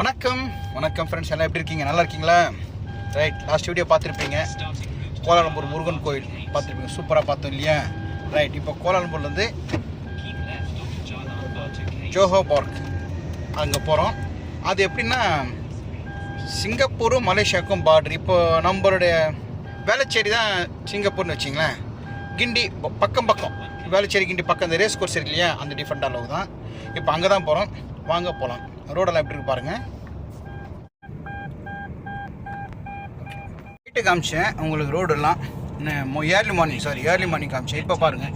வணக்கம். வணக்கம் ஃப்ரெண்ட்ஸ் எல்லாம் எப்படி இருக்கீங்க? நல்லா இருக்கீங்களா? ரைட் லாஸ்ட் வீடியோ பார்த்துருப்பீங்க. கோலாலம்பூர் முருகன் கோயில் பார்த்துருப்பீங்க. சூப்பராக பார்த்தோம் இல்லையா? ரைட் இப்போ கோலாலம்பூர்லேருந்து ஜோஹோ பார்க் அங்கே போகிறோம் அது எப்படின்னா சிங்கப்பூரும் மலேசியாவுக்கும் பார்டர் இப்போ நம்மளுடைய வேளச்சேரி தான் சிங்கப்பூர்னு வச்சிங்களேன். கிண்டி பக்கம் பக்கம். வேளச்சேரி கிண்டி பக்கம். இந்த ரேஸ் கோர்ஸ் இருக்கு இல்லையா? அந்த டிஃபரெண்ட் அளவு தான். இப்போ அங்கே தான் போகிறோம் வாங்க போகலாம் ரோடெல்லாம் எப்படி இருக்கு பாருங்கள் நைட்டு காமிச்சேன். உங்களுக்கு ரோடெல்லாம் early morning sorry early morning காமிச்சேன். இப்போ பாருங்கள்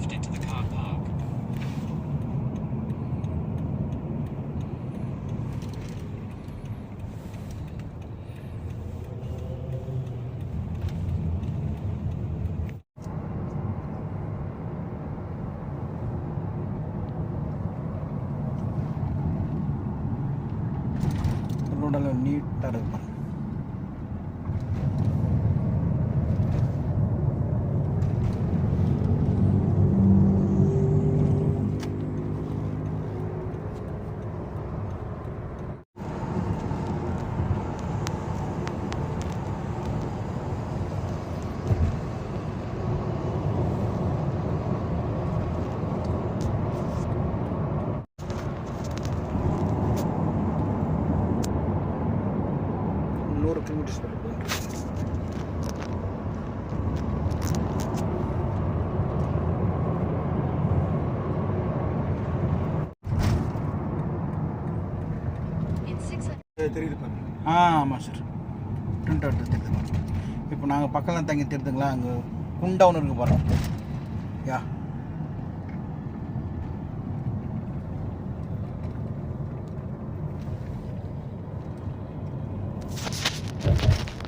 ரோடெல்லாம் நீட்டாக இருக்கு பாருங்க நூறு கிலோமீட்டர்ஸ் வரைக்கும் It's 600. தெரியுது பாருங்க ஆ ஆமாம் சார் பிரிண்ட் அவுட் தெரியுது இப்போ நாங்கள் பக்கத்தில் தங்கி தெரியுதுங்களா அங்கே குண்டவுன் இருக்கு பாருங்க. யா.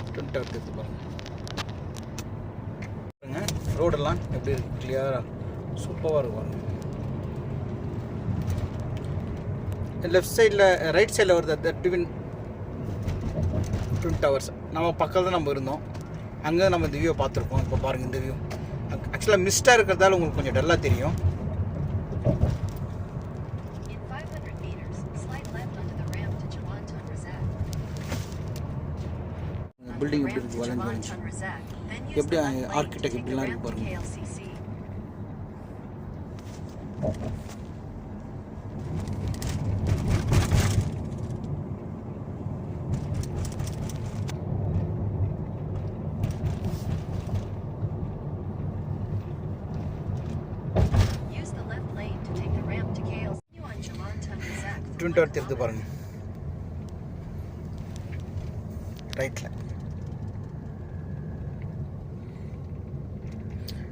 பிரிண்ட் அவுட் எடுத்து பாருங்க. ரோடெல்லாம் எப்படி இருக்கு? கிளியராக சூப்பராக இருக்கும் பாருங்க. லெஃப்ட் சைடில் ரைட் சைடில் வருது அந்த டிவின் ட்வின் டவர்ஸ் நம்ம பக்கத்தில் தான் நம்ம இருந்தோம். அங்கே நம்ம இந்த வியூ பார்த்துருக்கோம். இப்போ பாருங்கள் இந்த வியூ ஆக்சுவலாக மிஸ்டாக இருக்கிறதால உங்களுக்கு கொஞ்சம் டல்லாக தெரியும். In 500 meters, slide left onto the ramp to Jalantan Razak. Onto building எப்படி இருக்கு? வளைஞ்சு வளைஞ்சு எப்படி the இப்படிலாம் இருக்கு பாருங்க. ட்வின் டவர் தெரியுது பாருங்க. ரைட்டில்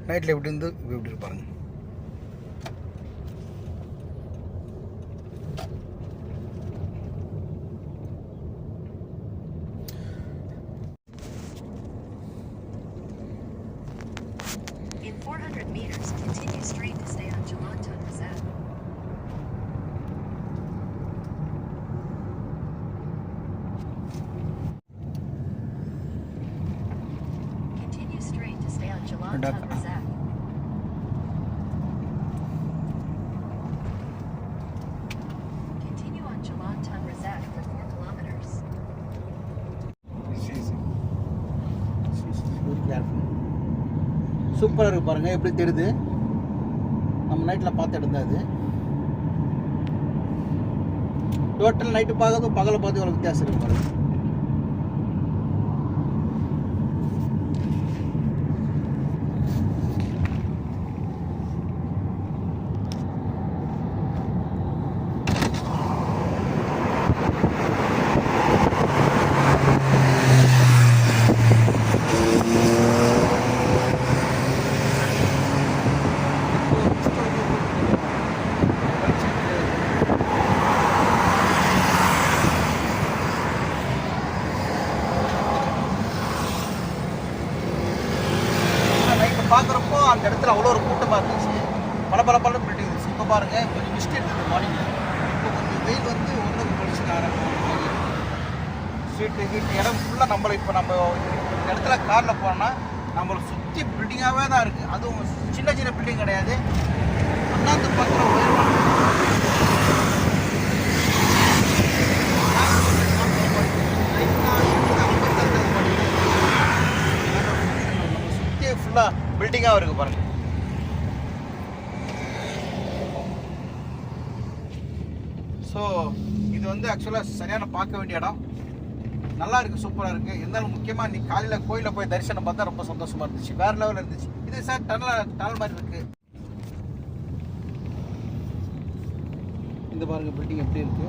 நைட்டில் எப்படி இருந்து இப்படி இருப்பாருங்க kilometers. சூப்பராக இருக்கு பாருங்க எப்படி தெரியுது நம்ம நைட்டில் பார்த்த தான் இது டோட்டல் நைட்டு பார்க்கறதும் பகலை பார்த்து எவ்வளோ வித்தியாசம் இருக்கு பாருங்க நைட்டு பார்க்குறப்போ அந்த இடத்துல அவ்வளோ ஒரு கூட்டமாக இருந்துச்சு. பல பல பல பில்டிங் இருந்துச்சு. இப்போ பாருங்கள் கொஞ்சம் மிஸ்ட் எடுத்துருக்கு மார்னிங் இப்போ கொஞ்சம் வெயில் வந்து ஒன்றுக்கு கழிச்சு ஆரம்பிச்சு ஸ்ட்ரீட்டு ஹீட் இடம் ஃபுல்லாக நம்மளை இப்போ நம்ம இந்த இடத்துல காரில் போனோம்னா நம்மளை சுற்றி பில்டிங்காகவே தான் இருக்குது அதுவும் சின்ன சின்ன பில்டிங் கிடையாது. அண்ணாந்து பார்க்குற உயர்வான பில்டிங்காக இருக்குது பாருங்க. ஸோ இது வந்து ஆக்சுவலாக சரியான பார்க்க வேண்டிய இடம். நல்லா இருக்கு சூப்பராக இருக்கு. இருந்தாலும் முக்கியமாக நீ காலையில் கோயிலில் போய் தரிசனம் பார்த்தா ரொம்ப சந்தோஷமா இருந்துச்சு. வேற லெவலில் இருந்துச்சு. இது சார் டனல் டனல் மாதிரி இருக்கு. இந்த பாருங்க பில்டிங் எப்படி இருக்கு?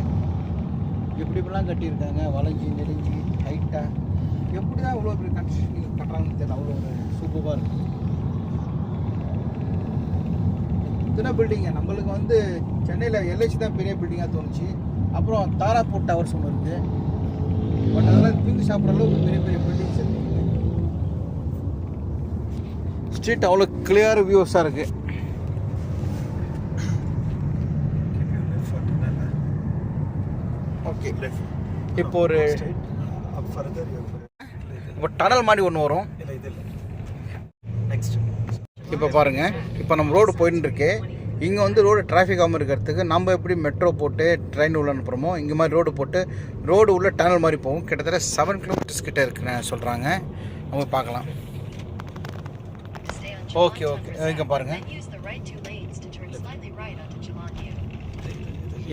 எப்படி இப்படிலாம் கட்டியிருக்காங்க? வளைஞ்சி நெளிஞ்சு ஹைட்டாக எப்படி தான் இவ்வளோ பெரிய கன்ஸ்ட்ரக்ஷன் கட்டுறாங்கன்னு தெரியல. அவ்வளோ ஒரு சூப்பராக இருக்குது இத்தனை பில்டிங்க நம்மளுக்கு வந்து சென்னையில் எல்ஐசி தான் பெரிய பில்டிங்காக தோணுச்சு. அப்புறம் தாராப்பூர் டவர்ஸ் ஒன்று இருக்குது பட் அதெல்லாம் தூங்கி சாப்பிட்ற அளவுக்கு பெரிய பெரிய பில்டிங்ஸ் இருக்குது ஸ்ட்ரீட் அவ்வளோ கிளியர் வியூஸாக இருக்குது ஓகே இப்போ ஒரு இப்போ டனல் மாதிரி ஒன்று வரும். நெக்ஸ்ட் இப்போ பாருங்கள் இப்போ நம்ம ரோடு போயின்னு இருக்கு இங்கே வந்து ரோடு டிராஃபிக் ஆகாமல் இருக்கிறதுக்கு நம்ம எப்படி மெட்ரோ போட்டு ட்ரெயின் உள்ள அனுப்புகிறோமோ இங்கே மாதிரி ரோடு போட்டு ரோடு உள்ள டனல் மாதிரி போகும். கிட்டத்தட்ட செவன் கிலோமீட்டர்ஸ் கிட்டே இருக்குன்னு சொல்கிறாங்க நம்ம பார்க்கலாம். ஓகே ஓகே இங்கே பாருங்கள் பாருங்க.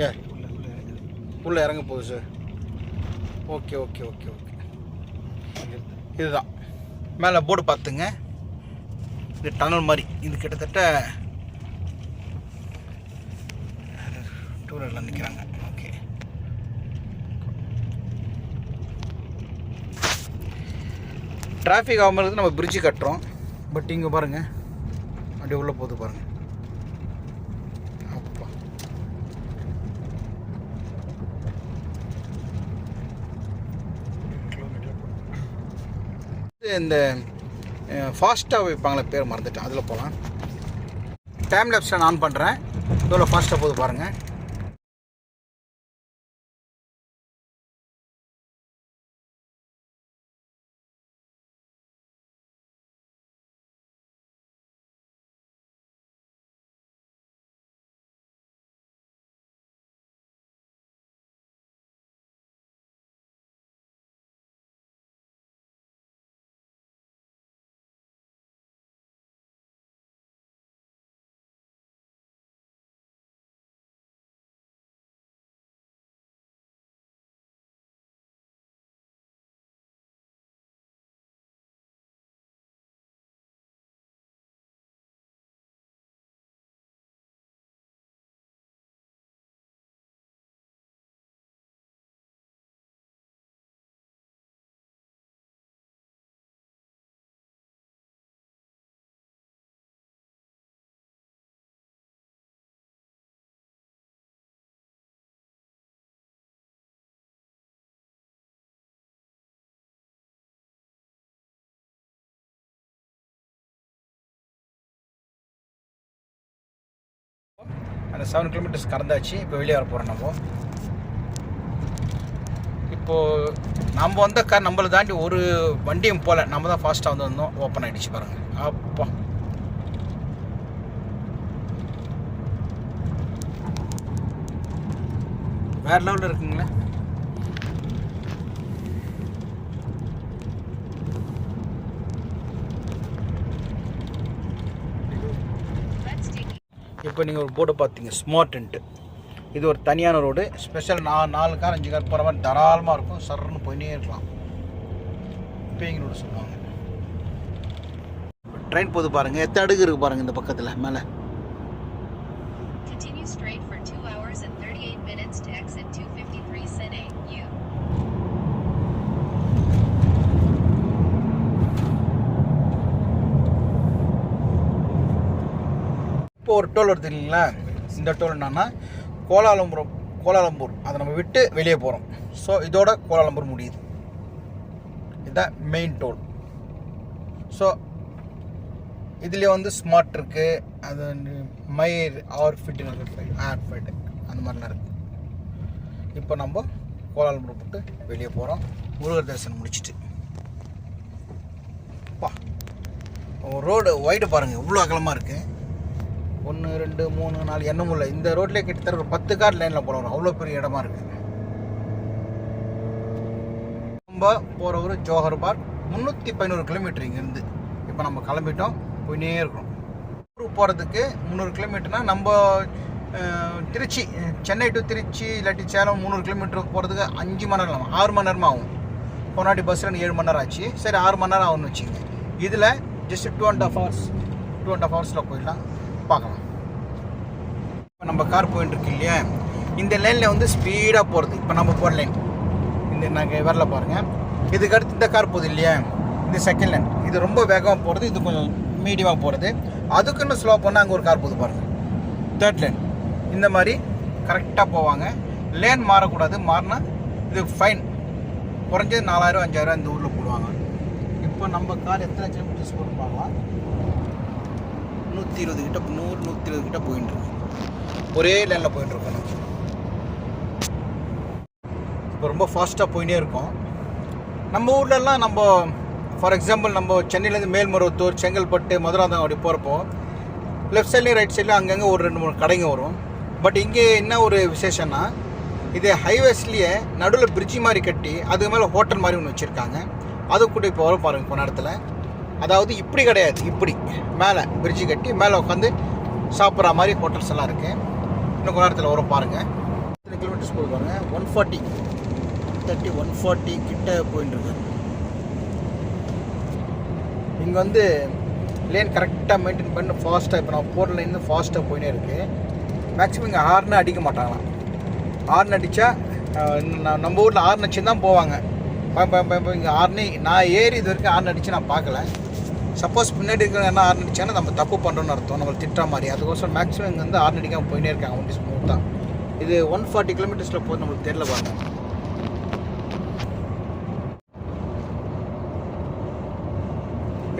ஏ உள்ளே இறங்க போகுது sir okay okay okay okay இதுதான். மேலே போர்டு பார்த்துங்க. இது டனல் மாதிரி. இது கிட்டத்தட்ட டூ வீலரில் நிற்கிறாங்க ஓகே டிராஃபிக் ஆகாமல் இருக்கு நம்ம பிரிட்ஜு கட்டுறோம். பட் இங்கே பாருங்கள் அப்படியே உள்ளே போகுது பாருங்கள் அப்பா. இது இந்த ஃபாஸ்ட்டாக வைப்பாங்களே பேர் மறந்துட்டேன். அதில் போகலாம் டைம் நான் ஆன் பண்ணுறேன் எவ்வளோ ஃபாஸ்ட்டாக போகுது பாருங்கள் அந்த செவன் கிலோமீட்டர்ஸ் கடந்தாச்சு இப்போ வெளியே வர போகிறோம் நம்ம. இப்போது நம்ம வந்த கார் நம்மளை தாண்டி ஒரு வண்டியும் போகல நம்ம தான் ஃபாஸ்ட்டாக வந்து வந்தோம். ஓப்பன் ஆகிடுச்சு பாருங்கள் அப்போ. வேறு லெவலில் இருக்குங்களே. இப்போ நீங்கள் ஒரு போட்டை பார்த்தீங்க ஸ்மார்ட்ன்ட்டு இது ஒரு தனியான ரோடு ஸ்பெஷல் நா நாலு கார் அஞ்சு கார் போகிற மாதிரி தாராளமாக இருக்கும். சர்ன்னு போயினே இருக்கலாம். பேயிங் ரோடு சொல்லுவாங்க? ட்ரெயின் போகுது பாருங்கள் எத்தனை அடுக்கு இருக்குது பாருங்கள் இந்த பக்கத்தில் மேலே. ஒரு டோல் வருது இல்லைங்களா? இந்த டோல் என்னன்னா கோலாலம்பூர் கோலாலம்பூர். அதை நம்ம விட்டு வெளியே போகிறோம் ஸோ இதோட கோலாலம்பூர் முடியுது. இதுதான் மெயின் டோல் ஸோ இதுலேயே வந்து ஸ்மார்ட் இருக்குது அது வந்து மயிர் ஆர் ஃபிட்டு இருக்குது ஆர் ஃபிட் அந்த மாதிரிலாம் இருக்குது இப்போ நம்ம கோலாலம்பூர் போட்டு வெளியே போகிறோம் முருகர் தரிசனம் முடிச்சிட்டு. பா ரோடு ஒயிடு பாருங்கள் இவ்வளோ அகலமாக இருக்குது ஒன்று ரெண்டு மூணு நாலு எண்ணமும் இல்லை. இந்த ரோட்லேயே கிட்டத்தட்ட ஒரு பத்து கார் லைனில் போகிறோம் அவ்வளோ பெரிய இடமா இருக்குது நம்ம போகிற ஒரு ஜோஹர் பார்க். முந்நூற்றி பதினோரு கிலோமீட்டர் இங்கேருந்து. இப்போ நம்ம கிளம்பிட்டோம். போயினே இருக்கணும். ஊருக்கு போகிறதுக்கு முந்நூறு கிலோமீட்டர்னா நம்ம திருச்சி சென்னை டு திருச்சி இல்லாட்டி சேலம் முந்நூறு கிலோமீட்டருக்கு போகிறதுக்கு அஞ்சு மணி நேரம் ஆகும். ஆறு மணி நேரமாக ஆகும். போனாடி பஸ்ஸில் ஏழு மணி நேரம் ஆச்சு. சரி ஆறு மணி நேரம் ஆகும்னு வச்சுங்க இதில் just two and half hours two and half ஹவர்ஸில் போயிடலாம். பார்க்கலாம். இப்போ நம்ம கார் போயிட்டு இருக்கு இல்லையா? இந்த லைனில் வந்து ஸ்பீடாக போகிறது இப்போ நம்ம போகிற லைன் இந்த நாங்கள் வரல பாருங்கள் இதுக்கு அடுத்து இந்த கார் போகுது இல்லையா? இந்த செகண்ட் லைன் இது ரொம்ப வேகமாக போகிறது இது கொஞ்சம் மீடியமாக போகிறது அதுக்குன்னு ஸ்லோ பண்ணால் அங்கே ஒரு கார் போகுது பாருங்கள் தேர்ட் லைன் இந்த மாதிரி கரெக்டாக போவாங்க. லேன் மாறக்கூடாது மாறினா இது ஃபைன் குறைஞ்சது நாலாயிரம் அஞ்சாயிரம் இந்த ஊரில் போடுவாங்க. இப்போ நம்ம கார் எத்தனை கிலோமீட்டர்ஸ் போட்டு பார்க்கலாம். நூற்றி இருபது கிட்ட நூறு நூற்றி இருபது கிட்ட போயிட்டு இருக்கு ஒரே லைனில் போயிட்டு இருக்கோம் இப்போ ரொம்ப ஃபாஸ்ட்டாக போயின்னே இருக்கோம். நம்ம ஊர்லலாம் நம்ம ஃபார் எக்ஸாம்பிள் நம்ம சென்னையிலேருந்து மேல்மருவத்தூர் செங்கல்பட்டு மதுராந்தகம் அப்படி போகிறப்போ லெஃப்ட் சைட்லேயும் ரைட் சைட்லேயும் அங்கங்கே ஒரு ரெண்டு மூணு கடைங்க வரும். பட் இங்கே என்ன ஒரு விசேஷம்னா இது ஹைவேஸ்லேயே நடுவில் பிரிட்ஜி மாதிரி கட்டி அதுக்கு மேலே ஹோட்டல் மாதிரி ஒன்று வச்சுருக்காங்க. அது கூட இப்போ வரும் பாருங்கள் இப்போ இடத்துல. அதாவது இப்படி கிடையாது இப்படி. மேலே பிரிட்ஜி கட்டி மேலே உட்காந்து சாப்பிட்ற மாதிரி ஹோட்டல்ஸ் எல்லாம் இருக்குது இன்னும் கொஞ்ச நேரத்தில் வரும் பாருங்கள் எத்தனை கிலோமீட்டர்ஸ் போய் one forty thirty one forty கிட்ட போயிட்டு இருக்கு. இங்கே வந்து லேன் கரெக்டாக மெயின்டைன் பண்ணி ஃபாஸ்ட்டாக இப்போ நான் போகிற லைன் ஃபாஸ்ட்டாக போயினே இருக்குது மேக்ஸிமம் இங்கே ஹார்னே அடிக்க மாட்டாங்களாம். ஹார்ன் அடித்தா நம்ம ஊரில் ஹார்ன் அடிச்சு தான் போவாங்க. இங்கே ஹார்னே நான் ஏறி இது வரைக்கும் ஹார்ன் அடித்து நான் பார்க்கல. சப்போஸ் பின்னாடி இருக்கிற என்ன ஆர்ன் அடிச்சாங்கன்னா நம்ம தப்பு பண்ணுறோன்னு அர்த்தம். நம்மளை திட்டா மாதிரி. அதுக்கோசரம் மேக்ஸிமம் இங்கே வந்து ஹார்ன் அடிக்காமல் போயினே இருக்காங்க. ஒன்லி ஸ்மூத்தாக இது ஒன் ஃபார்ட்டி கிலோமீட்டர்ஸில் போது நம்மளுக்கு தெரியல பாருங்க.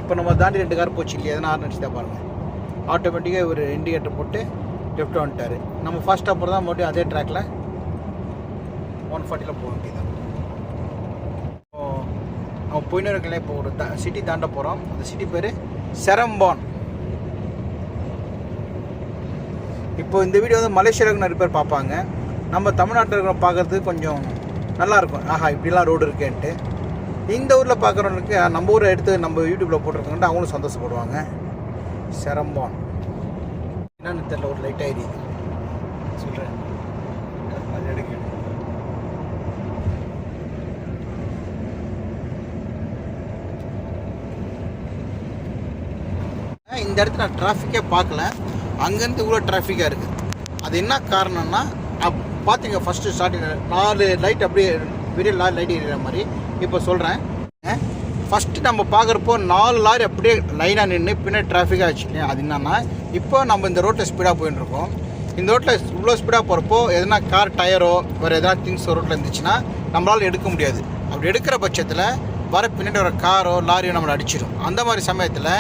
இப்போ நம்ம தாண்டி ரெண்டு கார் போச்சு இல்லையா? எதனா ஹார்ன் அடிச்சு தான் பாருங்கள் ஆட்டோமேட்டிக்காக ஒரு இண்டிகேட்டர் போட்டு லெஃப்ட் வந்துட்டார். நம்ம ஃபாஸ்ட்டாக போகிறதா மறுபடியும் அதே ட்ராக்கில் ஒன் ஃபார்ட்டியில் போக வேண்டியது நம்ம போயின்னு இருக்கல இப்போ ஒரு சிட்டி தாண்ட போகிறோம் அந்த சிட்டி பேர் செரம்பான். இப்போ இந்த வீடியோ வந்து மலேசியாவுக்கு நிறைய பேர் பார்ப்பாங்க. நம்ம தமிழ்நாட்டில் இருக்கிற பார்க்கறதுக்கு கொஞ்சம் நல்லா இருக்கும் ஆஹா இப்படிலாம் ரோடு இருக்கேன்ட்டு. இந்த ஊரில் பார்க்குறவங்களுக்கு நம்ம ஊரை எடுத்து நம்ம யூடியூப்பில் போட்டிருக்கோன்ட்டு அவங்களும் சந்தோஷப்படுவாங்க. செரம்பான். என்னன்னு தெரியல ஒரு லைட் ஆயிடுது சொல்கிறேன் அது எடுக்க இந்த இடத்துல நான் டிராஃபிக்கே பார்க்கல. அங்கேருந்து இவ்வளோ டிராஃபிக்காக இருக்குது அது என்ன காரணம்னா அப் பார்த்தீங்க ஃபஸ்ட்டு ஸ்டார்டிங் நாலு லைட் அப்படியே பெரிய லாரி லைட் எரியிற மாதிரி இப்போ சொல்கிறேன் ஃபஸ்ட்டு நம்ம பார்க்குறப்போ நாலு லாரி அப்படியே லைனாக நின்று பின்னாடி டிராஃபிக்காக ஆச்சு அது என்னன்னா இப்போ நம்ம இந்த ரோட்டில் ஸ்பீடாக போயின்னு இருக்கோம். இந்த ரோட்டில் இவ்வளோ ஸ்பீடாக போகிறப்போ எதனா கார் டயரோ வேறு எதனா திங்ஸ் ரோட்டில் இருந்துச்சுன்னா நம்மளால் எடுக்க முடியாது. அப்படி எடுக்கிற பட்சத்தில் வர பின்னாடி வர காரோ லாரியோ நம்மளை அடிச்சிடும். அந்த மாதிரி சமயத்தில்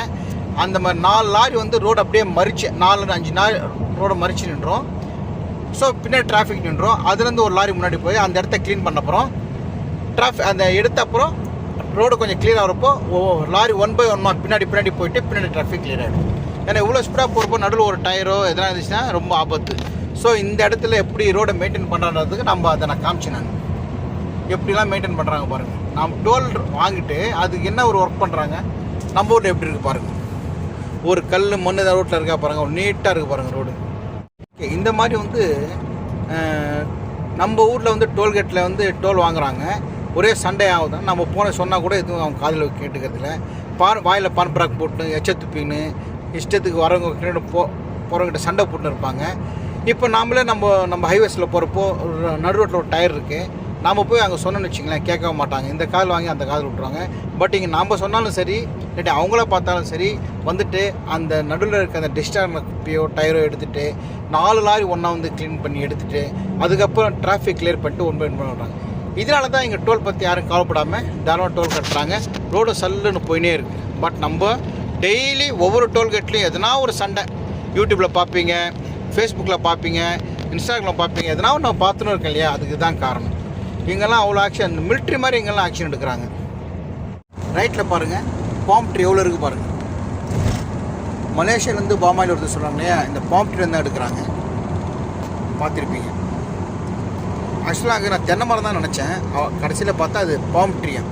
அந்த மாதிரி நாலு லாரி வந்து ரோடு அப்படியே மறிச்சு நாலு அஞ்சு நாள் ரோடை மறிச்சு நின்றோம். ஸோ பின்னாடி டிராஃபிக் நின்றோம். அதுலேருந்து ஒரு லாரி முன்னாடி போய் அந்த இடத்த க்ளீன் பண்ண அப்புறம் டிராஃபிக் அந்த எடுத்த அப்புறம் ரோடு கொஞ்சம் க்ளியர் ஆகிறப்போ oh lorry one by one பின்னாடி பின்னாடி போயிட்டு பின்னாடி டிராஃபிக் கிளியர் ஆகிடும் ஏன்னா இவ்வளோ ஸ்பீடாக போகிறப்போ நடுவில் ஒரு டயரோ எதனா இருந்துச்சுன்னா ரொம்ப ஆபத்து. ஸோ இந்த இடத்துல எப்படி ரோடை மெயின்டைன் பண்ணுறதுக்கு நம்ம அதை நான் காமிச்சேன் நான். எப்படிலாம் மெயின்டைன் பண்ணுறாங்க பாருங்கள் நம்ம டோல் வாங்கிட்டு அதுக்கு என்ன ஒரு ஒர்க் பண்ணுறாங்க நம்ம ஊரில் எப்படி இருக்குது பாருங்கள் ஒரு கல் மண் தான் ரோட்டில் இருக்கா பாருங்கள் நீட்டாக இருக்குது பாருங்கள் ரோடு ஓகே இந்த மாதிரி வந்து நம்ம ஊரில் வந்து டோல்கேட்டில் வந்து டோல் வாங்குறாங்க. ஒரே சண்டே ஆகுது நம்ம போன சொன்னால் கூட எதுவும் அவங்க காதில் கேட்டுக்கிறதில்ல. பான் வாயில் பான் பிராக் போட்டு எச்ச துப்பின்னு இஷ்டத்துக்கு வரவங்க கிட்ட போ போகிறவங்கிட்ட சண்டை போட்டுன்னு இருப்பாங்க. இப்போ நாமளே நம்ம நம்ம ஹைவேஸில் போகிறப்போ நடு ரோட்டில் ஒரு டயர் இருக்குது நாம் போய் அங்கே சொன்னோன்னு வச்சுங்களேன் கேட்க மாட்டாங்க. இந்த கால் வாங்கி அந்த காதில் விட்ருவாங்க பட் இங்கே நாம் சொன்னாலும் சரி இல்லாட்டி அவங்கள பார்த்தாலும் சரி வந்துட்டு அந்த நடுவில் இருக்க அந்த டிஸ்டார்ன குப்பியோ டயரோ எடுத்துகிட்டு நாலு லாரி ஒன்றா வந்து க்ளீன் பண்ணி எடுத்துகிட்டு அதுக்கப்புறம் டிராஃபிக் கிளியர் பண்ணிட்டு ஒன் பை ஒன் இதனால தான் இங்கே டோல் பற்றி யாரும் கவலைப்படாமல் தாராளமாக டோல் கட்டுறாங்க. ரோடு சல்லுன்னு போயினே இருக்குது பட் நம்ம டெய்லி ஒவ்வொரு டோல்கேட்லேயும் எதனா ஒரு சண்டை. யூடியூப்பில் பார்ப்பீங்க ஃபேஸ்புக்கில் பார்ப்பீங்க இன்ஸ்டாகிராமில் பார்ப்பீங்க எதனா ஒன்று நான் பார்த்துன்னு இருக்கேன் இல்லையா? அதுக்கு தான் காரணம். இங்கெல்லாம் அவ்வளோ ஆக்ஷன் மிலிட்ரி மாதிரி இங்கெல்லாம் ஆக்ஷன் எடுக்கிறாங்க. ரைட்டில் பாருங்கள் பாம் ட்ரீ எவ்வளோ இருக்குது பாருங்கள் மலேசியாலேருந்து பாமாயில் ஒருத்தர் சொல்கிறாங்க இல்லையா? இந்த பாம் ட்ரீ தான் எடுக்கிறாங்க. பார்த்துருப்பீங்க. ஆக்சுவலாக அங்கே நான் தென்னை மரம் தான் நினச்சேன். கடைசியில் பார்த்தா அது பாம் ட்ரீயா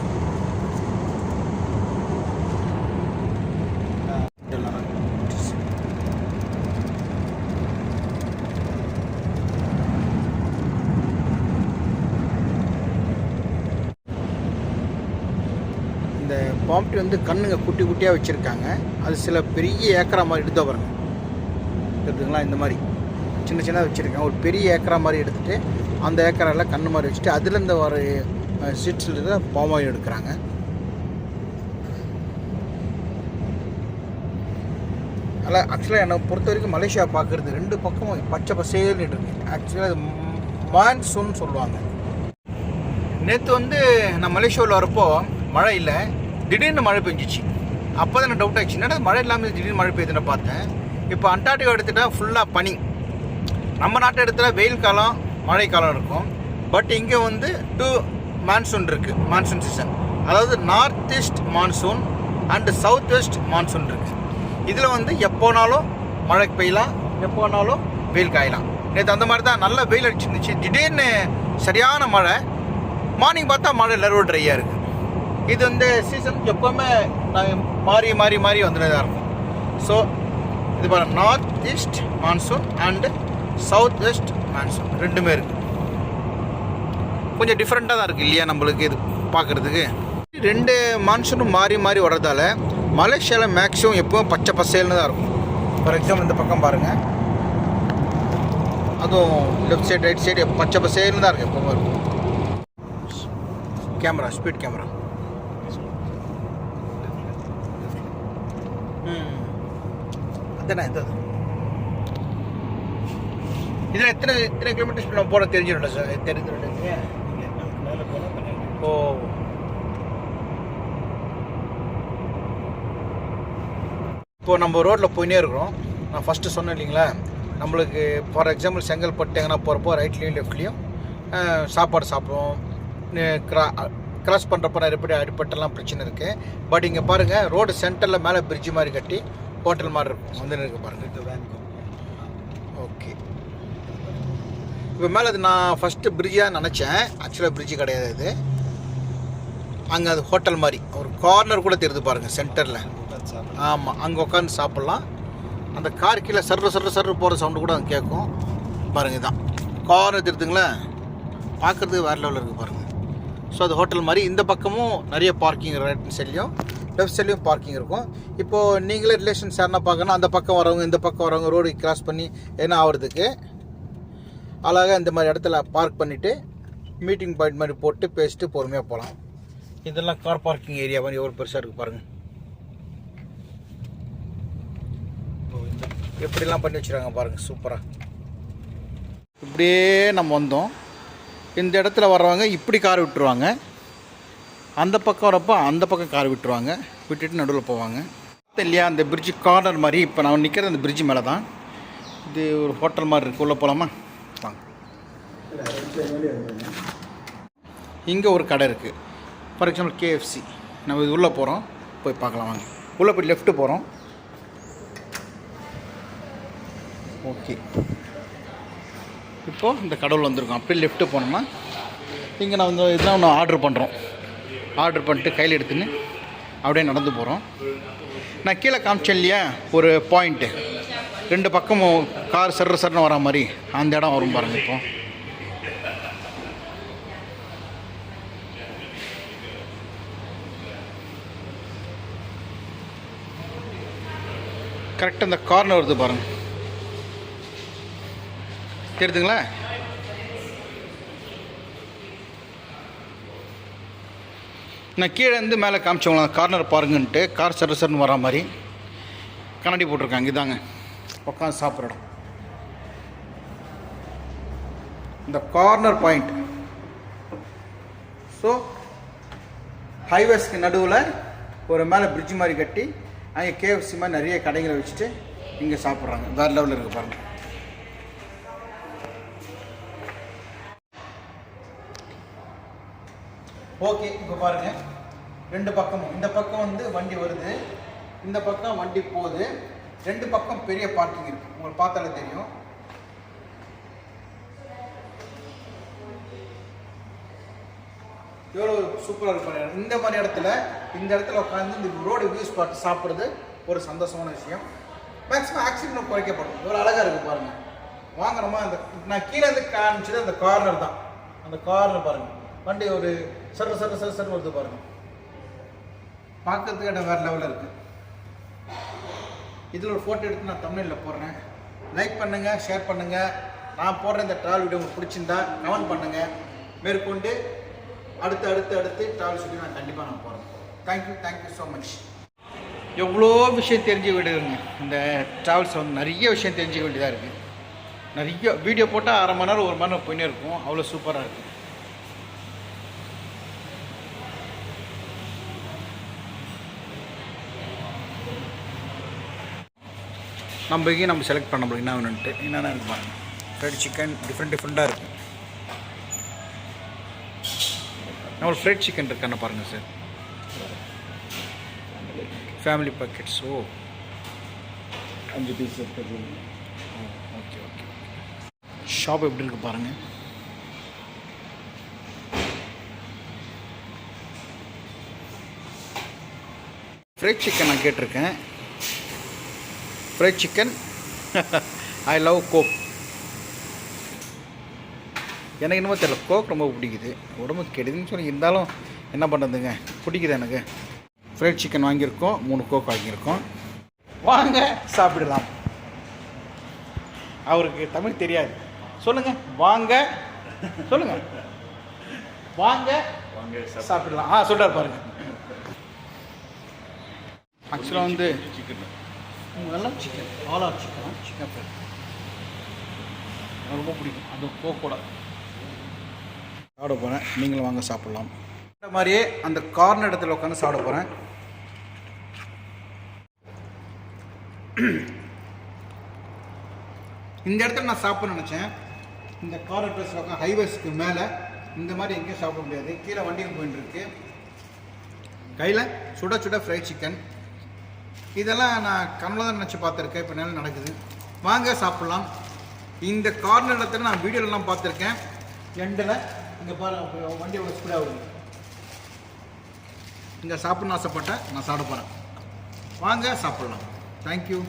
பாம்டி வந்து கண்ணுங்க குட்டி குட்டியாக வச்சுருக்காங்க. அது சில பெரிய ஏக்கரா மாதிரி எடுத்து பாருங்க. எடுத்துங்களா இந்த மாதிரி. சின்ன சின்னதாக வச்சுருக்காங்க. ஒரு பெரிய ஏக்கரா மாதிரி எடுத்துகிட்டு அந்த ஏக்கரால் கண்ணு மாதிரி வச்சுட்டு அதுலேருந்து வர சீட்ஸில் தான் பாம் ஆயில் எடுக்கிறாங்க. அதில் ஆக்சுவலாக என்னை பொறுத்த வரைக்கும் மலேசியா பார்க்குறது ரெண்டு பக்கமும் பச்சை பசேல்னு இருக்கு. ஆக்சுவலாக மான்சூன் சொல்லுவாங்க. நேற்று வந்து நான் மலேசியாவில் வரப்போ மழை இல்லை. திடீர்னு மழை பெஞ்சிச்சு. அப்போ தான் எனக்கு டவுட் ஆச்சு என்னடா மழை இல்லாமல் திடீர்னு மழை பெய்யுதுன்னு பார்த்தேன். இப்போ அண்டார்டிகா எடுத்துட்டால் ஃபுல்லாக பனி. நம்ம நாட்டை எடுத்துட்டா வெயில் காலம் மழை காலம் இருக்கும். பட் இங்கே வந்து டூ மான்சூன் இருக்குது மான்சூன் சீசன் அதாவது north east monsoon and south west monsoon இருக்குது இதில் வந்து எப்போனாலும் மழை பெய்யலாம் எப்போனாலும் வெயில் காயலாம். நேற்று அந்த மாதிரி தான் நல்ல வெயில் அடிச்சிருந்துச்சு. திடீர்னு சரியான மழை. மார்னிங் பார்த்தா மழை எல்லாரும் ட்ரையாக இருக்குது இது வந்து சீசன் எப்போவுமே நாங்கள் மாறி மாறி மாறி வந்துட்டு தான் இருக்கும். ஸோ இது பாருங்கள் north east monsoon and south west monsoon ரெண்டுமே இருக்குது கொஞ்சம் டிஃப்ரெண்ட்டாக தான் இருக்குது இல்லையா நம்மளுக்கு இது பார்க்குறதுக்கு ரெண்டு மான்சூனும் மாறி மாறி வர்றதால மலேசியாவில் மேக்ஸிமம் எப்பவும் பச்சை பசேல்னு தான் இருக்கும். ஃபார் எக்ஸாம்பிள் இந்த பக்கம் பாருங்கள் அதுவும் லெஃப்ட் சைடு ரைட் சைடு பச்சை பசேல்னு தான் இருக்கும் எப்பவும் இருக்கும். கேமரா ஸ்பீட் கேமரா ம் அதானே இது? இதில் எத்தனை எத்தனை கிலோமீட்டர் ஸ்பீட் நம்ம போட தெரிஞ்சிடும் சார் தெரிஞ்சிடும் ஓ. இப்போ நம்ம ரோட்டில் போயினே இருக்கிறோம். நான் ஃபஸ்ட்டு சொன்னேன் இல்லைங்களா? நம்மளுக்கு ஃபார் எக்ஸாம்பிள் செங்கல்பட்டு எங்கன்னா போகிறப்போ ரைட்லேயும் லெஃப்ட்லேயும் சாப்பாடு சாப்பிடுவோம். கிரா கிராஸ் பண்ணுறப்ப நிறைய பேர் அடிப்பட்டெல்லாம் பிரச்சனை இருக்குது பட் இங்கே பாருங்கள் ரோடு சென்டரில் மேலே பிரிட்ஜ் மாதிரி கட்டி ஹோட்டல் மாதிரி இருக்கும். வந்து இருக்கு பாருங்கள் ஓகே இப்போ மேலே அது நான் ஃபஸ்ட்டு பிரிட்ஜாக நினச்சேன். ஆக்சுவலாக பிரிட்ஜு கிடையாது இது அங்கே அது ஹோட்டல் மாதிரி. ஒரு கார்னர் கூட தெரியுது பாருங்கள் சென்டரில் ஆமாம் அங்கே உட்காந்து சாப்பிட்லாம். அந்த கார் கீழே சர்ரு சர்ரு சர்ரு போகிற சவுண்டு கூட அங்கே கேட்கும். பாருங்க இதான். கார்னர் தெரியுதுங்களா? பார்க்குறதுக்கு வேறு லெவலில் இருக்குது பாருங்கள் ஸோ அது ஹோட்டல் மாதிரி. இந்த பக்கமும் நிறைய பார்க்கிங் ரைட் சைட்லையும் லெஃப்ட் சைட்லையும் பார்க்கிங் இருக்கும். இப்போது நீங்களே ரிலேஷன்ஸ் யாருன்னா பார்க்கணும் அந்த பக்கம் வரவங்க இந்த பக்கம் வரவங்க ரோடு கிராஸ் பண்ணி என்ன ஆகிறதுக்கு? அழகாக இந்த மாதிரி இடத்துல பார்க் பண்ணிவிட்டு மீட்டிங் பாயிண்ட் மாதிரி போட்டு பேசிட்டு பொறுமையாக போகலாம் இதெல்லாம் கார் பார்க்கிங் ஏரியா மாதிரி எவ்வளோ பெருசாக இருக்குது பாருங்கள் எப்படிலாம் பண்ணி வச்சுருக்காங்க பாருங்கள் சூப்பராக இப்படியே நம்ம வந்தோம். இந்த இடத்துல வர்றவங்க இப்படி கார் விட்டுருவாங்க. அந்த பக்கம் வரப்போ அந்த பக்கம் கார் விட்டுருவாங்க. விட்டுட்டு நடுவில் போவாங்க. இல்லையா அந்த பிரிட்ஜு கார்னர் மாதிரி இப்போ நான் நிற்கிறது அந்த பிரிட்ஜு மேலே தான் இது ஒரு ஹோட்டல் மாதிரி இருக்குது உள்ளே போகலாமா வாங்க. இங்கே ஒரு கடை இருக்குது ஃபார் எக்ஸாம்பிள் கேஎஃப்சி நம்ம இது உள்ளே போகிறோம் போய் பார்க்கலாம் வாங்க. உள்ளே போய் லெஃப்ட்டு போகிறோம் ஓகே இப்போது இந்த கடவுள் வந்திருக்கோம் அப்படியே லெஃப்ட்டு போனோம்னா இங்கே நான் வந்து இதுதான் ஒன்று ஆர்டர் பண்ணுறோம் ஆர்டர் பண்ணிட்டு கையில் எடுத்துன்னு அப்படியே நடந்து போகிறோம். நான் கீழே காமிச்சேன் இல்லையா? ஒரு பாயிண்ட்டு ரெண்டு பக்கமும் கார் சர்ற சர்னு வரா மாதிரி அந்த இடம் வரும் பாருங்கள் இப்போ. கரெக்டாக இந்த கார்னர் வருது பாருங்கள் தெரியுதுங்களா நான் கீழே இருந்து மேலே காமிச்சவங்கள கார்னர் பாருங்கன்ட்டு கார் சரசர்னு வர வரா மாதிரி கண்ணாடி போட்டிருக்காங்க. இதாங்க. உட்காந்து சாப்பிட்ற இடம். இந்த கார்னர் பாயிண்ட் ஸோ ஹைவேஸ்க்கு நடுவில் ஒரு மேலே பிரிட்ஜ் மாதிரி கட்டி அங்கே கேஎஃப்சி மாதிரி நிறைய கடைகளை வச்சுட்டு இங்கே சாப்பிட்றாங்க. வேறு லெவலில் இருக்குது பாருங்கள் ஓகே இப்போ பாருங்கள் ரெண்டு பக்கமும். இந்த பக்கம் வந்து வண்டி வருது. இந்த பக்கம் வண்டி போகுது. ரெண்டு பக்கம் பெரிய பார்க்கிங் இருக்கு. உங்களுக்கு பார்த்தாலே தெரியும். எவ்வளோ சூப்பராக இருக்கும் இந்த மாதிரி இடத்துல இந்த இடத்துல உட்காந்து இந்த ரோடு வியூஸ் பார்த்து சாப்பிட்றது ஒரு சந்தோஷமான விஷயம். மேக்ஸிமம் ஆக்சிடென்ட் குறைக்கப்படும். எவ்வளோ அழகாக இருக்குது பாருங்கள் வாங்குறோமா? அந்த நான் கீழே இருந்து காமிச்சது அந்த கார்னர் தான். அந்த கார்னர் பாருங்கள் வண்டி ஒரு சர்வ சர்வ சர்வ சர்வ வருது பாருங்கள் பார்க்கறதுக்கு இடம் வேறு லெவலில் இருக்குது இதில் ஒரு ஃபோட்டோ எடுத்து நான் தமிழில் போடுறேன். லைக் பண்ணுங்கள் ஷேர் பண்ணுங்கள் நான் போடுற இந்த ட்ராவல் வீடியோ உங்களுக்கு பிடிச்சிருந்தா கமெண்ட் பண்ணுங்கள் மேற்கொண்டு அடுத்து அடுத்து அடுத்து ட்ராவல் சொல்லி நான் கண்டிப்பாக நான் போகிறேன் தேங்க்யூ தேங்க்யூ ஸோ மச் எவ்வளோ விஷயம் தெரிஞ்சுக்க வேண்டியதுங்க. இந்த ட்ராவல்ஸ் வந்து நிறைய விஷயம் தெரிஞ்சுக்க வேண்டியதாக இருக்குது நிறைய வீடியோ போட்டால் அரை மணி நேரம் ஒரு மணி நேரம் போயினே இருக்கும். அவ்வளோ சூப்பராக இருக்குது நம்ம இங்கேயும் நம்ம செலக்ட் பண்ண முடியும். என்ன வேணுன்ட்டு என்னென்ன இருக்கு பாருங்க. ஃப்ரைட் சிக்கன் டிஃப்ரெண்ட் டிஃப்ரெண்ட்டாக இருக்குது நம்ம ஃப்ரைட் சிக்கன் இருக்கான்னு பாருங்கள் சார் ஃபேமிலி பாக்கெட்ஸ் ஓ. அஞ்சு பீஸ் இருக்குது ஓகே ஓகே ஷாப் எப்படி இருக்கு பாருங்கள் ஃப்ரைட் சிக்கன் நான் கேட்டிருக்கேன். Fried chicken I love coke எனக்கு என்னமோ தெரியல கோக் ரொம்ப பிடிக்குது. உடம்பு கெடுதுன்னு சொல்லி இருந்தாலும் என்ன பண்ணுறதுங்க பிடிக்குது எனக்கு? ஃப்ரைட் சிக்கன் வாங்கியிருக்கோம் மூணு கோக் வாங்கியிருக்கோம். வாங்க சாப்பிடலாம். அவருக்கு தமிழ் தெரியாது. சொல்லுங்கள் வாங்க. சொல்லுங்கள் வாங்க வாங்க சாப்பிடலாம். ஆ சொல்கிறார் பாருங்க. ஆக்சுவலாக வந்து சிக்கன் எல்லாம் chicken all are chicken chicken fry ரொம்ப பிடிக்கும். அது கோக்கோட சாப்பிட போகிறேன் நீங்களும் வாங்க சாப்பிட்லாம். இந்த மாதிரியே அந்த கார்னர் இடத்துல உட்காந்து சாப்பிட போகிறேன் இந்த இடத்துல நான் சாப்பிட நினச்சேன். இந்த கார்னர் பிளேஸ் உட்காந்து ஹைவேஸ்க்கு மேலே இந்த மாதிரி எங்கேயும் சாப்பிட முடியாது. கீழே வண்டியும் போயிட்டு இருக்கு. கையில் சுட சுட ஃப்ரைட் சிக்கன் இதெல்லாம் நான் கனவுல தான் நினச்சி பார்த்துருக்கேன். இப்போ நேரம் நடக்குது? வாங்க சாப்பிட்லாம். இந்த கார்னர் இடத்துல நான் வீடியோலலாம் பார்த்துருக்கேன். எண்டில் இங்கே பாரு வண்டி எவ்வளோ ஸ்பீடாக வருது இங்கே சாப்பிட்ணும் ஆசைப்பட்டேன் நான் சாப்பிட போகிறேன் வாங்க சாப்பிட்லாம். தேங்க்யூ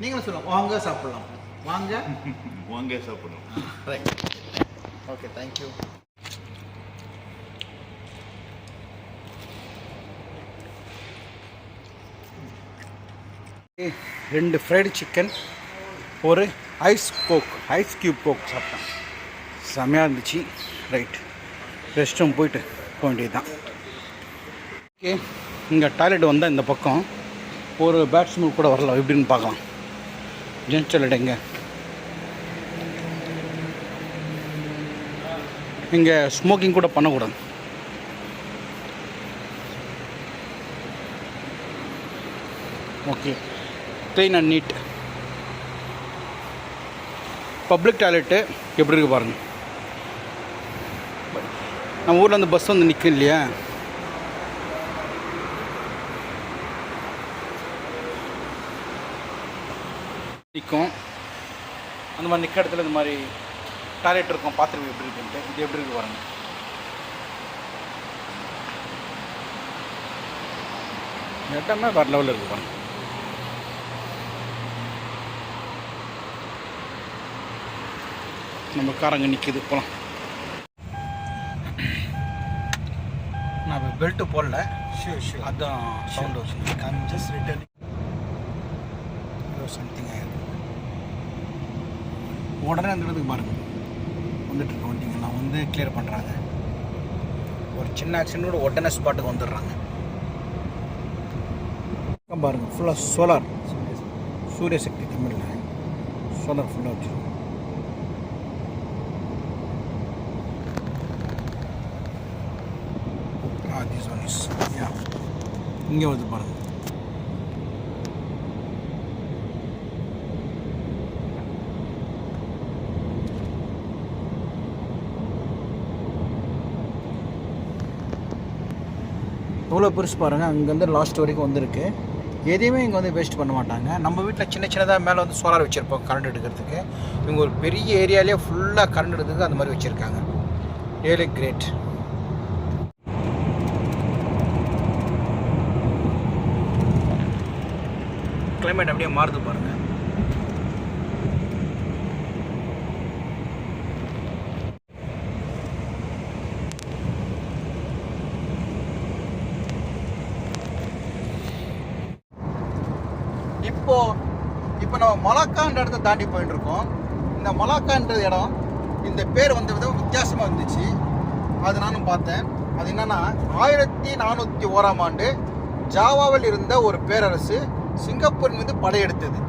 நீங்களும் சொல்லுங்கள் வாங்க சாப்பிட்லாம். வாங்க. வாங்க சாப்பிடணும். ரைட் ஓகே தேங்க்யூ ரெண்டு ஃப்ரைடு சிக்கன் ஒரு ice coke ice cube coke சாப்பிட்டேன். செம்மையாக இருந்துச்சு. ரைட் ரெஸ்ட் ரூம் போயிட்டு போக வேண்டியது தான் ஓகே இங்கே டாய்லெட் வந்தால் இந்த பக்கம். ஒரு பேட்ஸ்மேன் கூட வரலாம் எப்படின்னு பார்க்கலாம். ஜென்ஸ் டாய்லெட் எங்கே? இங்கே ஸ்மோக்கிங் கூட பண்ணக்கூடாது. Okay clean and neat. Public toilet எப்படி இருக்கு பாருங்க. நம்ம ஊரில் அந்த பஸ் வந்து நிற்கும் இல்லையா? நிற்கும் அந்த மாதிரி நிற்க இடத்துல இந்த மாதிரி டாய்லெட் இருக்கும். பாத்திரம் எப்படி இருக்குன்ட்டு. இது எப்படி இருக்கு பாருங்க. இடமே வேறு லெவலில் இருக்கு பாருங்க. நம்ம காரங்க நிற்கிது போகலாம் நான் பெல்ட்டு போடல. ஷூர் ஷூர் அதான் சவுண்ட் வச்சு ஐம் ஜஸ்ட் ரிட்டர்னிங் சம்திங் ஆயிருக்கு உடனே அந்த இடத்துக்கு பாருங்க. வந்துட்டு இருக்க வண்டிங்க. நான் வந்து கிளியர் பண்ணுறாங்க ஒரு சின்ன ஆக்சிடென்ட் உடனே ஸ்பாட்டுக்கு வந்துடுறாங்க. பக்கம் பாருங்க ஃபுல்லாக சோலார் சூரிய சக்தி தமிழில். சோலார் ஃபுல்லாக வச்சுருக்கோம் ah this one is yeah இங்கே வந்து பாருங்க. எவ்வளோ பெருசு பாருங்கள் அங்கேருந்து லாஸ்ட் வரைக்கும் வந்திருக்கு. எதையுமே இங்கே வந்து வேஸ்ட் பண்ண மாட்டாங்க. நம்ம வீட்டில் சின்ன சின்னதாக மேலே வந்து சோலார் வச்சுருப்போம் கரண்ட் எடுக்கிறதுக்கு. இவங்க ஒரு பெரிய ஏரியாலே ஃபுல்லாக கரண்ட் எடுக்கிறதுக்கு அந்த மாதிரி வச்சுருக்காங்க. ரியலி கிரேட் கிளைமேட் அப்படியே மாறுது பாருங்கள் இப்போ இப்போ நம்ம மலாக்கான்ற இடத்த தாண்டி போயிட்டு இருக்கோம் இந்த மலாக்கான்ற இடம் இந்த பேர் வந்த விதம் வித்தியாசமாக இருந்துச்சு. அது நானும் பார்த்தேன். அது என்னன்னா ஆயிரத்தி நானூற்றி ஓராம் ஆண்டு ஜாவாவில் இருந்த ஒரு பேரரசு சிங்கப்பூர் மீது படையெடுத்தது.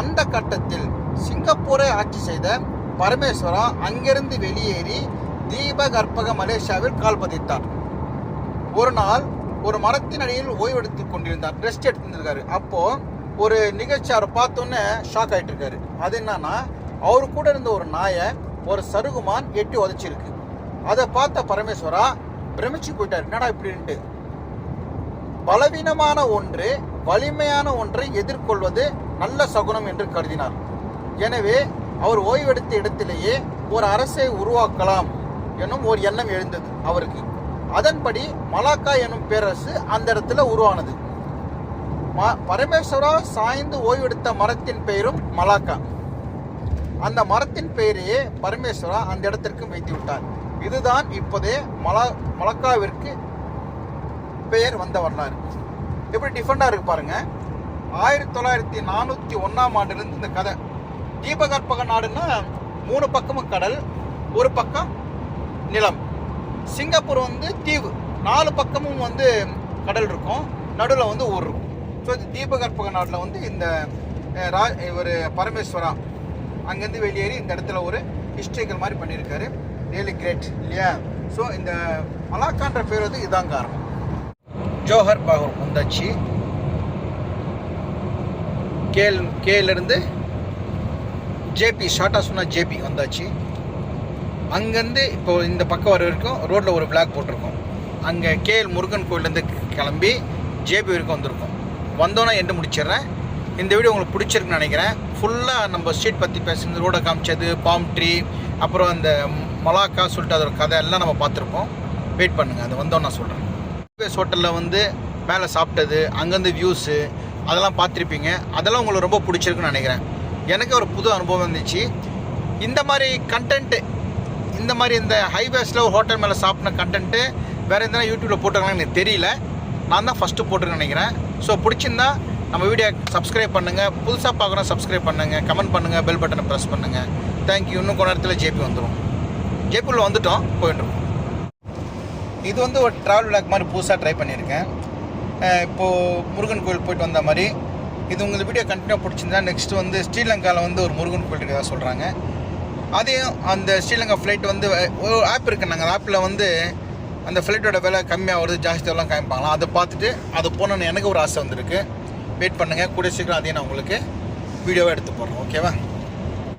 அந்த கட்டத்தில் சிங்கப்பூரை ஆட்சி செய்த பரமேஸ்வரா அங்கிருந்து வெளியேறி தீபகற்பக மலேசியாவில் கால் பதித்தார். ஒரு நாள் ஒரு மரத்தின் அடியில் ஓய்வெடுத்து கொண்டிருந்தார். ரெஸ்ட் எடுத்துருக்காரு அப்போ ஒரு நிகழ்ச்சி அவரை பார்த்தோன்னே ஷாக் ஆகிட்டு இருக்காரு அது என்னன்னா அவரு கூட இருந்த ஒரு நாயை ஒரு சருகுமான் எட்டி உதைச்சிருக்கு. அதை பார்த்த பரமேஸ்வரா பிரமிச்சு போயிட்டார். என்னடா இப்படின்ட்டு? பலவீனமான ஒன்று வலிமையான ஒன்றை எதிர்கொள்வது நல்ல சகுனம் என்று கருதினார். எனவே அவர் ஓய்வெடுத்த இடத்திலேயே ஒரு அரசை உருவாக்கலாம் எனும் ஒரு எண்ணம் எழுந்தது அவருக்கு. அதன்படி மலாக்கா எனும் பேரரசு அந்த இடத்துல உருவானது. ம- பரமேஸ்வரா சாய்ந்து ஓய்வெடுத்த மரத்தின் பெயரும் மலாக்கா. அந்த மரத்தின் பெயரையே பரமேஸ்வரா அந்த இடத்திற்கு வைத்து விட்டார். இதுதான் இப்போதே மலா மலக்காவிற்கு பெயர் வந்த வரலாறு எப்படி டிஃப்ரெண்டாக இருக்கு பாருங்க. ஆயிரத்தி தொள்ளாயிரத்தி நானூற்றி ஒன்றாம் ஆண்டுலேருந்து இந்த கதை. தீபகற்பக நாடுன்னா மூணு பக்கமும் கடல் ஒரு பக்கம் நிலம். சிங்கப்பூர் வந்து தீவு. நாலு பக்கமும் வந்து கடல் இருக்கும். நடுவில் வந்து ஊர் இருக்கும். ஸோ இது தீபகற்பக நாட்டில் வந்து இந்த ரா ஒரு பரமேஸ்வரா அங்கேருந்து வெளியேறி இந்த இடத்துல ஒரு ஹிஸ்ட்ரிக்கல் மாதிரி பண்ணியிருக்காரு. ரியலி கிரேட் இல்லையா? ஸோ இந்த மலாக்கான்ற பேர் வந்து இதான் காரணம். ஜோஹர் பாகூர் வந்தாச்சு கேல் கேலேருந்து ஜேபி ஷார்ட்டாக சொன்னால் ஜேபி வந்தாச்சு. அங்கேருந்து இப்போ இந்த பக்கம் வர வரைக்கும் ரோட்டில் ஒரு பிளாக் போட்டிருக்கோம். அங்கே கேஎல் முருகன் கோயிலேருந்து கிளம்பி ஜேபி வரைக்கும் வந்திருக்கோம். வந்தோன்னா எண்டு முடிச்சிடுறேன். இந்த வீடியோ உங்களுக்கு பிடிச்சிருக்குன்னு நினைக்கிறேன். ஃபுல்லாக நம்ம ஸ்ட்ரீட் பற்றி பேசுனது ரோடை காமிச்சது பாம் ட்ரீ அப்புறம் அந்த மலாக்கா சொல்லிட்டு அதோட கதை எல்லாம் நம்ம பார்த்துருப்போம். வெயிட் பண்ணுங்கள் அது வந்தோம் நான் சொல்கிறேன் பேஸ் ஹோட்டலில் வந்து மேலே சாப்பிட்டது அங்கேருந்து வியூஸு அதெல்லாம் பார்த்துருப்பீங்க. அதெல்லாம் உங்களுக்கு ரொம்ப பிடிச்சிருக்குன்னு நினைக்கிறேன். எனக்கு ஒரு புது அனுபவம் இருந்துச்சு இந்த மாதிரி கண்டென்ட்டு இந்த மாதிரி இந்த ஹைவேஸில் ஒரு ஹோட்டல் மேலே சாப்பிட்ன கண்டென்ட்டு வேறு எந்தனா யூடியூப்பில் போட்டிருக்காங்கன்னு எனக்கு தெரியல. நான் தான் ஃபஸ்ட்டு போட்டிருக்கேன்னு நினைக்கிறேன். ஸோ பிடிச்சிருந்தா நம்ம வீடியோ சப்ஸ்கிரைப் பண்ணுங்கள் புதுசாக பார்க்குறோம் சப்ஸ்கிரைப் பண்ணுங்கள் கமெண்ட் பண்ணுங்கள் பெல் பட்டனை ப்ரெஸ் பண்ணுங்கள் தேங்க்யூ இன்னும் கொஞ்ச நேரத்தில் ஜேபி வந்துடும் ஜேபியில் வந்துட்டோம். போயிட்டுருக்கோம் இது வந்து ஒரு ட்ராவல் விளாக் மாதிரி புதுசாக ட்ரை பண்ணியிருக்கேன். இப்போது முருகன் கோயில் போயிட்டு வந்த மாதிரி. இது உங்களுக்கு வீடியோ கண்டினியூ பிடிச்சிருந்தா நெக்ஸ்ட் வந்து ஸ்ரீலங்காவில் வந்து ஒரு முருகன் கோயில் இருக்கிறதா சொல்கிறாங்க அதையும் அந்த ஸ்ரீலங்கா ஃப்ளைட் வந்து ஒரு ஆப் இருக்குது நாங்கள் ஆப்பில் வந்து அந்த ஃப்ளைட்டோட விலை கம்மியாக வருது ஜாஸ்தியெல்லாம் காமிப்பாங்களாம் அதை பார்த்துட்டு அது போகணுன்னு எனக்கு ஒரு ஆசை வந்திருக்கு. வெயிட் பண்ணுங்கள் கூடிய சீக்கிரம் அதையும் நான் உங்களுக்கு வீடியோவாக எடுத்து போடுறேன் ஓகேவா